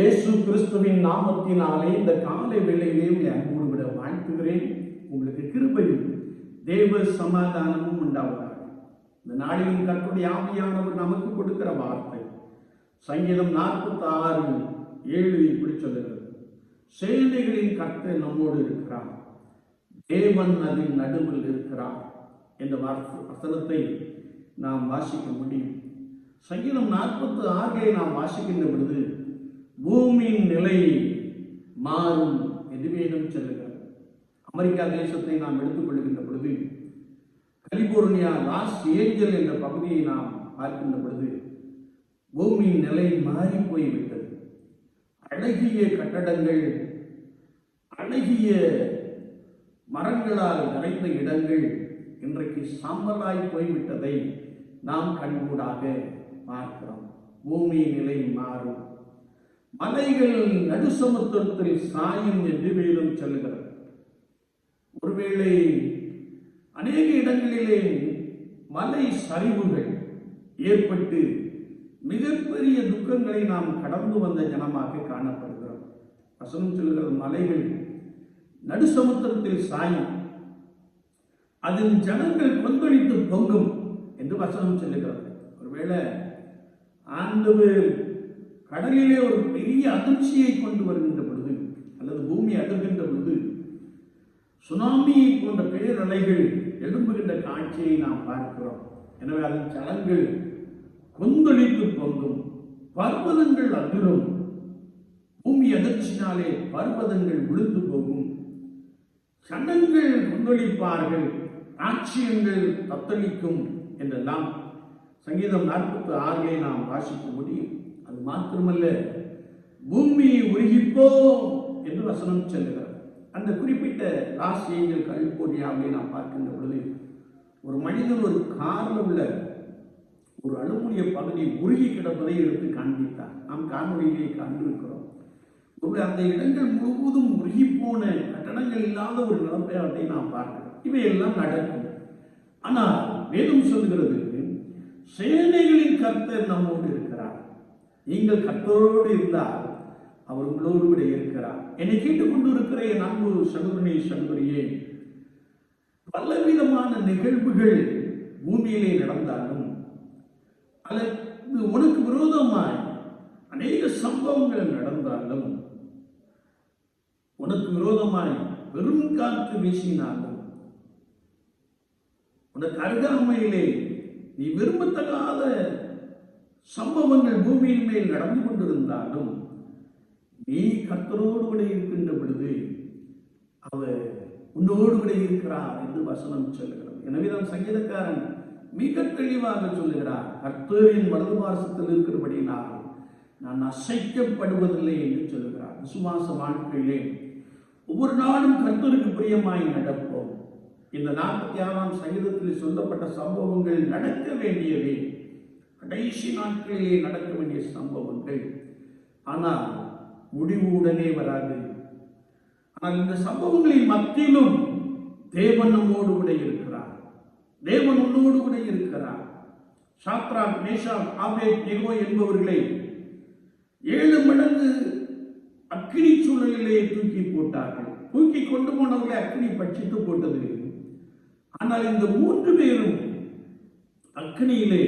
இயேசு கிறிஸ்துவின் நாமத்தினாலே இந்த காலை வேளையிலே உங்களை அன்போடு விட வாழ்த்துகிறேன். உங்களுக்கு கிருபையும் தேவ சமாதானமும் உண்டாவதாக. இந்த நாளிலும் கற்புடைய ஆவியானவர் நமக்கு கொடுக்கிற வார்த்தை. சங்கீதம் நாற்பத்தி ஆறு ஏழு இப்படி சொல்லுகிறது. சேனைகளின் கர்த்தர் நம்மோடு இருக்கிறார். தேவன் அதன் நடுவில் இருக்கிறார். என்ற வார்த்தை வசனத்தை நாம் வாசிக்க முடியும். சங்கீதம் நாற்பத்தி ஆறிலே நாம் வாசிக்கின்ற பொழுது பூமியின் நிலை மாறும் என்று வேதம் சொல்லுகிறது. அமெரிக்கா தேசத்தை நாம் எடுத்துக்கொள்கின்ற பொழுது கலிபோர்னியா லாஸ் ஏஞ்சல் என்ற பகுதியை நாம் பார்க்கின்ற பொழுது பூமியின் நிலை மாறி போய்விட்டது. அழகிய கட்டடங்கள் அழகிய மரங்களால் நிறைந்த இடங்கள் இன்றைக்கு சாம்பலாய் போய்விட்டதை நாம் கண்கூடாக பார்க்கிறோம். பூமி நிலை மாறும். மலைகள் நடுசமுத்திரத்தில் சாயும் என்று வேதம் சொல்லுகிறது. ஒருவேளை அநேக இடங்களிலே மலை சரிவுகள் ஏற்பட்டு மிகப்பெரிய துக்கங்களை நாம் கடந்து வந்த ஜனமாக காணப்படுகிறோம். வசனம் சொல்லுகிறது மலைகள் நடுசமுத்திரத்தில் சாயும். அதன் ஜனங்கள் கொந்தளித்து பொங்கும் என்று வசனம் சொல்லுகிறது. ஒருவேளை ஆண்டவர் கடலிலே ஒரு பெரிய அதிர்ச்சியை கொண்டு வருகின்ற பொழுது அல்லது பூமி அதிர்கின்ற பொழுது சுனாமி போன்ற பேரலைகள் எழும்புகின்ற காட்சியை நாம் பார்க்கிறோம். எனவே அதன் சலங்கள் கொந்தளித்து பொங்கும் பர்வதங்கள் அதிரும். பூமி அதிர்ச்சினாலே பர்வதங்கள் விழுந்து போகும். சனங்கள் கொந்தளிப்பார்கள் ராட்சியங்கள் தத்தளிக்கும் என்றெல்லாம் சங்கீதம் நாற்பத்தி ஆறிலே நாம் வாசிக்க முடியும் அது மாத்திரமல்ல பூமி உருகிப்போம் என்று வசனம் செல்கிறார் அந்த குறிப்பிட்ட ராசியங்கள் ஏஞ்சல் கலிபோர்னியாவை நாம் பார்க்கின்ற பொழுது ஒரு மனிதன் ஒரு காரில் உள்ள ஒரு அலுமினிய பகுதி உருகி கிடப்பதை எடுத்து காண்பித்தார். நாம் காணொலியிலே கண்டிருக்கிறோம். ஒரு அந்த இடங்கள் முழுவதும் உருகி போன கட்டடங்கள் இல்லாத ஒரு நிலப்பயத்தை நாம் பார்க்கிறோம். இவையெல்லாம் நடக்கும். ஆனால் வேதம் சொல்கிறது சேனைகளின் கர்த்தர் நம்மோடு இருக்கிறார். நீங்கள் கர்த்தரோடு இருந்தால் அவர் உங்களோடு கூட இருக்கிறார். என்னை கேட்டுக்கொண்டு இருக்கிற என் அன்பு சகோதரனே சகோதரியே பலவிதமான நிகழ்வுகள் பூமியிலே நடந்தாலும் அல்லது உனக்கு விரோதமாய் அநேக சம்பவங்கள் நடந்தாலும் உனக்கு விரோதமாய் வெறும் காற்று வீசினாலும் உனக்கு அருகாமையிலே நீ விரும்பத்தகாத சம்பவங்கள் பூமியின் மேல் நடந்து கொண்டிருந்தாலும் நீ கத்தரோடு கூட இருக்கின்ற பொழுது அவர் உன்னோடு கூட இருக்கிறார் என்று வசனம் சொல்லுகிறது. எனவே தான் சங்கீதக்காரன் மிக தெளிவாக சொல்லுகிறார் கர்த்தரின் வலது பாரசத்தில் இருக்கிறபடியினால் நான் அசைக்கப்படுவதில்லை என்று சொல்லுகிறார். விசுவாச வாழ்க்கையிலே ஒவ்வொரு நாளும் கர்த்தருக்கு பிரியமாய் நடப்போம். இந்த நாற்பத்தி ஆறாம் சங்கீதத்தில் சொல்லப்பட்ட சம்பவங்கள் நடக்க வேண்டியவை கடைசி நாட்களிலே நடக்க வேண்டிய சம்பவங்கள். ஆனால் முடிவு உடனே வராது. ஆனால் இந்த சம்பவங்களின் மத்தியிலும் தேவன் நம்மோடு கூட இருக்கிறார். தேவன் உன்னோடு கூட இருக்கிறார். சாத்ரா மேஷா ஆபே நிகோ என்பவர்களை ஏழு மடங்கு அக்னி சூழலிலே தூக்கி போட்டார்கள். தூக்கி கொண்டு போனவர்களை அக்னி பட்சித்து போட்டது ஆனால் இந்த மூன்று பேரும் அக்னியிலே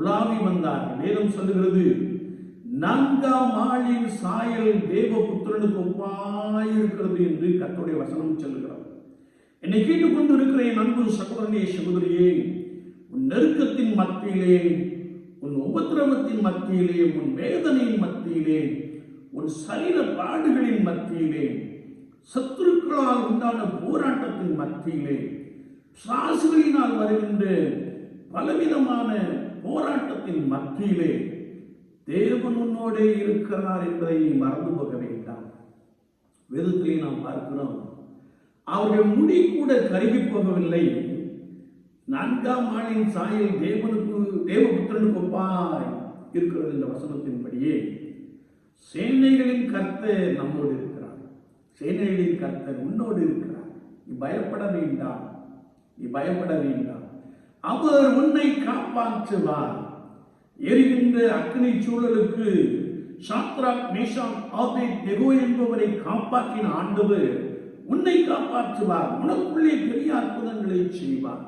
உலாவி வந்தார். வேதம் சொல்லுகிறது நான்காம் ஆளின் சாயல் தேவபுத்திரனுக்கு ஒப்பாயிருக்கிறது என்று கத்தோடைய வசனம் சொல்லுகிறார் என்னை கேட்டுக்கொண்டு இருக்கிற என் அன்பு சகோதரனே சகோதரியே உன் நெருக்கத்தின் மத்தியிலே உன் உபத்திரவத்தின் மத்தியிலே உன் வேதனையின் மத்தியிலே உன் சரீர பாடுகளின் மத்தியிலே சத்துருக்களால் உண்டான போராட்டத்தின் மத்தியிலே சாசுகளினால் வருகின்ற பலவிதமான போராட்டத்தின் மத்தியிலே தேவன் உன்னோடே இருக்கிறார் என்பதை நீ மறந்து போக வேண்டாம். வேதத்திலே நாம் பார்க்கிறோம் அவர்கள் முடி கூட கருகி போகவில்லை. நான்காம் ஆளின் சாயல் தேவனுக்கு தேவபுத்திரனுக்கு ஒப்பாய் இருக்கிறது இந்த வசனத்தின்படியே சேனைகளின் கர்த்தர் நம்மோடு இருக்கிறார். சேனைகளின் கர்த்தர் உன்னோடு இருக்கிறார். நீ பயப்பட வேண்டாம். நீ பயப்பட வேண்டாம். அவர் உன்னை காப்பாற்றுவார். எரிகின்ற அக்னி சூழலுக்கு சாத்ராக் மேஷாக் ஆபேத் நெகோ என்பவரை காப்பாற்றின ஆண்டவர் உன்னை காப்பாற்றுவார். உனக்குள்ளே பெரிய அற்புதங்களை செய்வார்.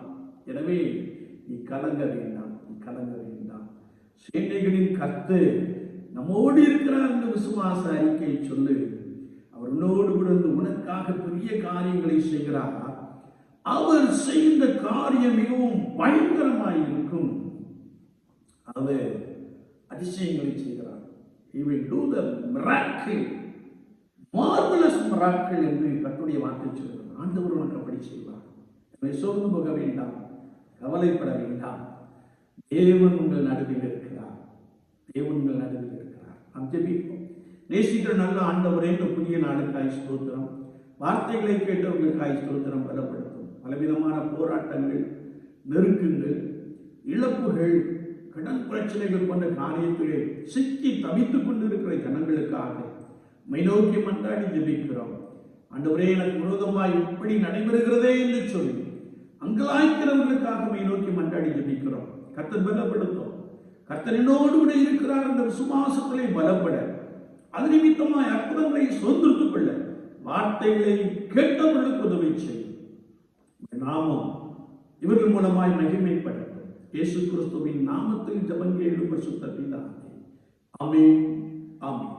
எனவே நீ கலங்க வேண்டாம் நீ கலங்க வேண்டாம். சேனைகளின் கத்து நம்மோடு இருக்கிறார் என்று விசுவாச அறிக்கை சொல்லு. அவர் உன்னோடு கூட உனக்காக பெரிய காரியங்களை செய்கிறார். அவர் செய்த காரியம் மிகவும் பயங்கரமாய் இருக்கும் அவர் அதிசயங்களை செய்கிறார். He will do the miracle marvelous miracle என்று கத்துடைய வார்த்தை சொல்கிறார் ஆண்டவர் உனக்கு அப்படி செய்வார். எனவே சோர்ந்து போக வேண்டாம் கவலைப்பட வேண்டாம். தேவன் உங்கள் நடுவில் இருக்கிறார். தேவன் உங்கள் நடுவில் இருக்கிறார். நாம் ஜெபிப்போம். நேசிக்கிற நல்ல ஆண்டவரே இந்த புதிய நாளுக்காய் ஸ்தோத்திரம். வார்த்தைகளை கேட்டவர்களுக்காய் ஸ்தோத்திரம். பலப்படும். பலவிதமான போராட்டங்கள் நெருக்கங்கள் இழப்புகள் கடன் பிரச்சனைகள் போன்ற காரியத்திலே சிக்கி தவித்துக் கொண்டிருக்கிற ஜனங்களுக்காக மைநோக்கி மன்றாடி ஜெபிக்கிறோம். ஒரே எனக்கு விரோதமாய் இப்படி நடைபெறுகிறதே என்று சொல்லி அங்கலாய்க்கிறவர்களுக்காக மைநோக்கி மன்றாடி ஜெபிக்கிறோம். கர்த்தர் பலப்படுத்தும். கர்த்தர் கூட இருக்கிறார் என்ற விசுவாசத்திலே பலப்பட அது நிமித்தமாய் அற்புதங்களை சுதந்திரத்துக் கொள்ள வார்த்தைகளை கேட்டவர்களுக்கு உதவி செய்யும். நாமம் இவர்கள் மூலமாய் மகிமைப்படட்டும். இயேசு கிறிஸ்துவின் நாமத்தில் ஜபங்கேடும் பரிசுத்த பிதாவே. ஆமே ஆமே